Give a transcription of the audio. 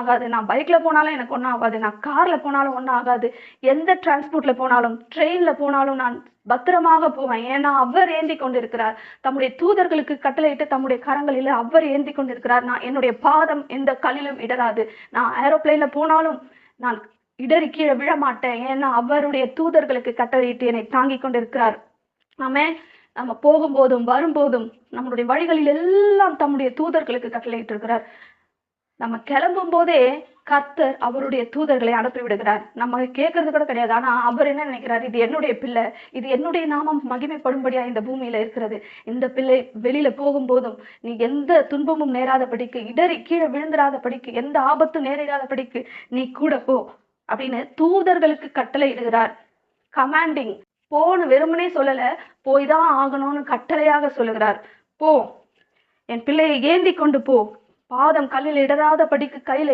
ஆகாது. நான் பைக்ல போனாலும் எனக்கு ஒன்றும் ஆகாது. நான் கார்ல போனாலும் ஒன்றும் ஆகாது. எந்த டிரான்ஸ்போர்ட்டில் போனாலும் ட்ரெயினில் போனாலும் நான் பத்திரமாக போவேன். ஏன்னா அவர் ஏந்தி கொண்டிருக்கிறார். தம்முடைய தூதர்களுக்கு கட்டளையிட்டு தம்முடைய கரங்களில் அவர் ஏந்தி கொண்டிருக்கிறார். நான் என்னுடைய பாதம் எந்த கல்லிலும் இடராது நான் ஏரோப்ளேன்ல போனாலும் நான் இடறி கீழே விழ மாட்டேன் ஏன்னா அவருடைய தூதர்களுக்கு கட்டளையிட்டு என்னை தாங்கி கொண்டிருக்கிறார். ஆமே நம்ம போகும்போதும் வரும்போதும் நம்மளுடைய வழிகளில் எல்லாம் தம்முடைய தூதர்களுக்கு கட்டளையிட்டு இருக்கிறார் நம்ம கிளம்பும் போதே கர்த்தர் அவருடைய தூதர்களை அனுப்பி விடுகிறார் நம்ம கேட்கறது கூட கிடையாது. ஆனா அவர் என்ன நினைக்கிறார்? இது என்னுடைய பிள்ளை. இது என்னுடைய நாமம் மகிமைப்படும்படியா இந்த பூமியில இருக்கிறது. இந்த பிள்ளை வெளியில போகும்போதும் நீ எந்த துன்பமும் நேராதபடிக்கு இடறி கீழே விழுந்துராதபடிக்கு எந்த ஆபத்தும் நேரிடாதபடிக்கு நீ கூட போ அப்படின்னு தூதர்களுக்கு கட்டளை இடுகிறார். கமாண்டிங் போன்னு வெறுமனே சொல்லல போய்தான் ஆகணும்னு கட்டளையாக சொல்லுகிறார். போ. என் பிள்ளையை ஏந்தி கொண்டு போ. பாதம் கல்லில் இடராத படிக்கு கையில